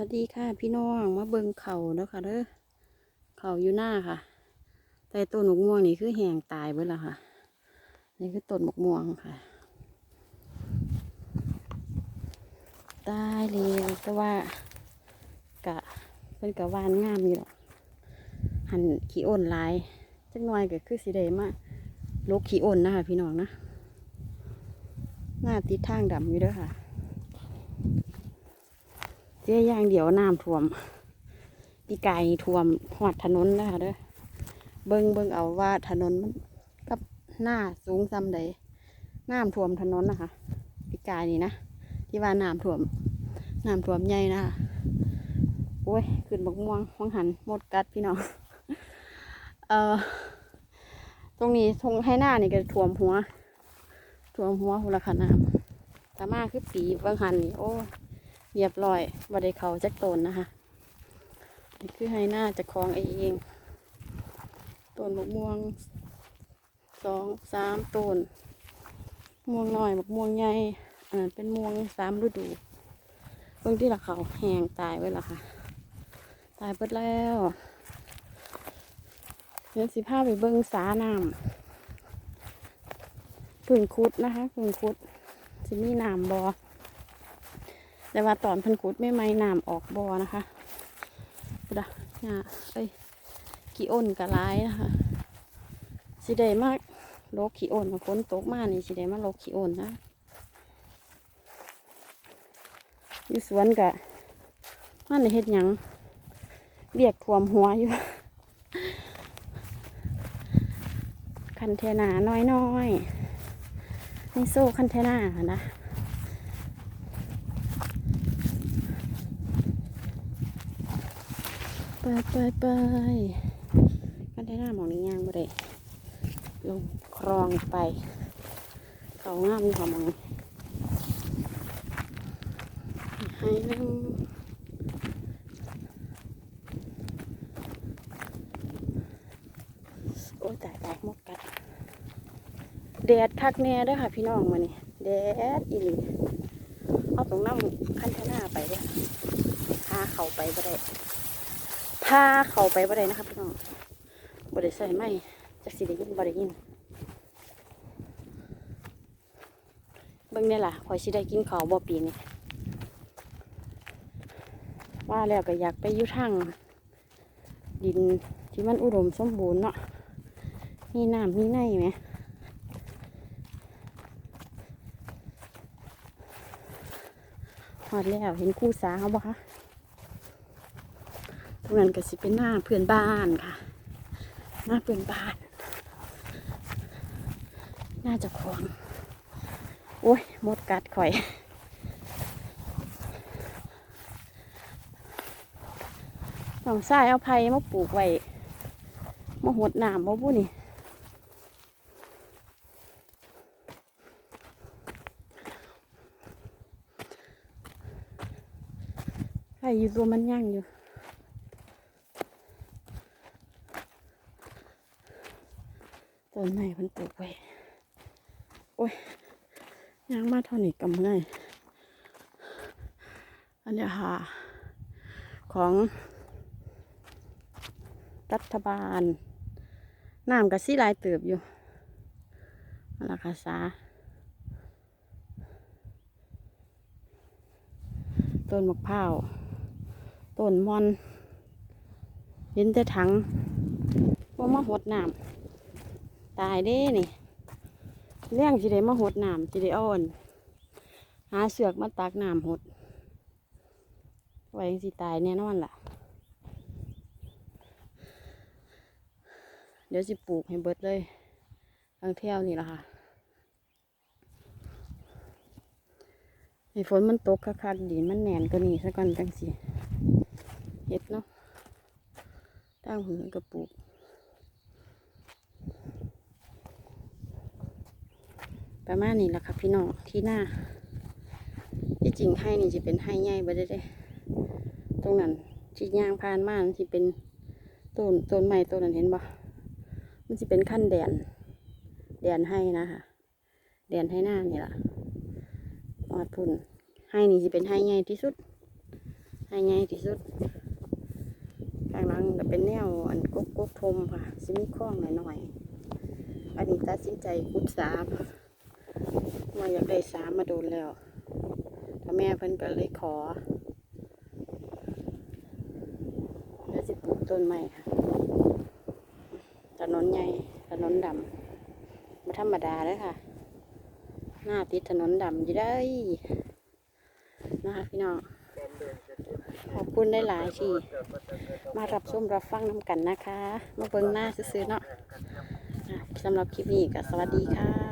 วัสดีค่ะพี่น้องมาเบิงเข่าเด้อค่ะเด้อเขาอยู่หน้าค่ะ แต่ต้นหมกม่วงนี่คือแห้งตายไปแล้วค่ะ นี่คือต้นหมกม่วงค่ะ ตายเลยแต่ว่ากะเป็นกะวานงามอยู่หรอกหันขี้อ้นลายจักหน่อยก็คือสีแดงมาลกขี้อ้นนะคะพี่น้องนะ หน้าติดทางดำอยู่เด้อค่ะ เจ๊ย่างเดี๋ยวน้ำท่วมปีกายท่วมหอดถนนนะคะเด้อเบิ่งเบิ่งเอาว่าถนนมันกับหน้าสูงซ้ำใดน้ำท่วมถนนนะคะปีกายนี่นะที่ว่าน้ำท่วมน้ำท่วมใหญ่นะคะโอ้ยขึ้นบักม่วงมองหันหมดกัดพี่น้องเอ่อตรงนี้ทงให้หน้านี่ก็ท่วมหัวท่วมหัวหัวละคะน้ำต่มาคือปีบางหันนี่โอ้ เรียบร้อยบ่ได้เขาจักตนนะคะนี่คือให้หน้าจะคลองเองต้นมะม่วงสองสามต้นม่วงน้อยมะม่วงใหญ่อันนั้นเป็นม่วงสามฤดูเบิ่งที่ละเขาแห้งตายไว้และค่ะ ตายเบิดแล้วเดี๋ยวสิพาไปเบิ่งสาน้ำพึ่งคุดนะคะพึ่งคุดสิมีน้ำบอ แต่ว่าตอนพันขุดไม่ไม่น้ำออกบอนะคะดะเนี่ยเอ้ยขี้อ้นกะร้ายนะคะสิได้มากโลกขี้อ้นฝนตกมานี่สิได้มากโลกขี้อ้นนะอยู่สวนกะมันได้เฮ็ดหยังเบียกท่วมหัวอยู่ คันเทนาน้อยๆนี่โซ่คันเทนานะ ไปไปไปกันได้หน้าหมองนี้ย่างบ่ได้ลงคลองไป เขางามอยู่ค่ะหมองให้ลืมโอ้ยตายตายมดกัดแดดคักแน่ด้วยค่ะพี่น้องมานี่แดดอีหลีเอาตรงน้ำคันเทน่าไปเด้อพาเขาไปบ่ได้ พาเขาไปบ่ได้นะครับพี่น้องบ่ได้ใส่ไม้จักสิได้ยินบ่ได้ยินเบิ่งเนี่ยล่ะข่อยสิได้กินข้าวบ่ปีนี้ว่าแล้วก็อยากไปอยู่ทางดินที่มันอุดมสมบูรณ์เนาะมีน้ำมีในไหมหอดแล้วเห็นคู่สาเขาบ่คะ ตรงนั้นก็สิเป็นหน้าเพื่อนบ้านค่ะ หน้าเพื่อนบ้าน น่าจะควงโอ้ยมดกัดข่อยน้องทรายเอาไผ่มาปลูกไว้มาหดน้ำมาบุนี่ไผ่อยู่ตัวมันย่างอยู่ ต้นไม้เพิ่นปลูกไว้โอ้ยยางมาเท่านี้กำไงอันเนี้ค่ะของรัฐบาลน้ำกับซีหลายเติบอยู่อันละค่ะสาต้นมะพร้าวต้นมอนเห็นแต่ถังว่ามาหดน้ำ ตายเด้นี่เลี้ยงสิได้มาหดน้ำสิได้อ่อน หาเสือกมาตักน้ำหด ไว้สิตายแน่นอนล่ะ เดี๋ยวสิปลูกให้เบิดเลยทั้งเที่ยวนี่ล่ะค่ะให้ฝนมันตกคักๆดินมันแหนนก็นี่ซะก่อนจังสิเห็ดเนาะตั้งหืนกระปลูก ประมาณนี้แหละค่ะพี่น้องที่หน้า ที่จริงให้นี่จะเป็นให้ใหญ่บ่ได้เด้ตรงนั้นที่ยางผ่านมาที่เป็นต้นต้นไม้ต้นนั้นเห็นบ่มันจะเป็นขั้นแดน แดนให้นะคะแดนให้หน้านี่ล่ะออดพุ่นให้นี่จะเป็นให้ใหญ่ที่สุด ให้ใหญ่ที่สุดข้างหลังก็เป็นแนวอันกกกกทมค่ะสิมีคล้องหน่อยๆอันนี้ตัดสินใจกุดสาม ว่าอยากได้สามมาโดนแล้วถ้าแม่เพิ่นก็เลยขอแล้วสิปลูกต้นใหม่ค่ะถนนใหญ่ถนนดำม่ธรรมดาเลยค่ะ หน้าติดถนนดำอยู่ได้ยนะคะพี่น้องขอบคุณได้หลายที่มารับชมรับฟังน้ำกันนะคะ มาเบิ่งหน้าซื้อๆเนาะสำหรับคลิปนี้ก็สวัสดีค่ะ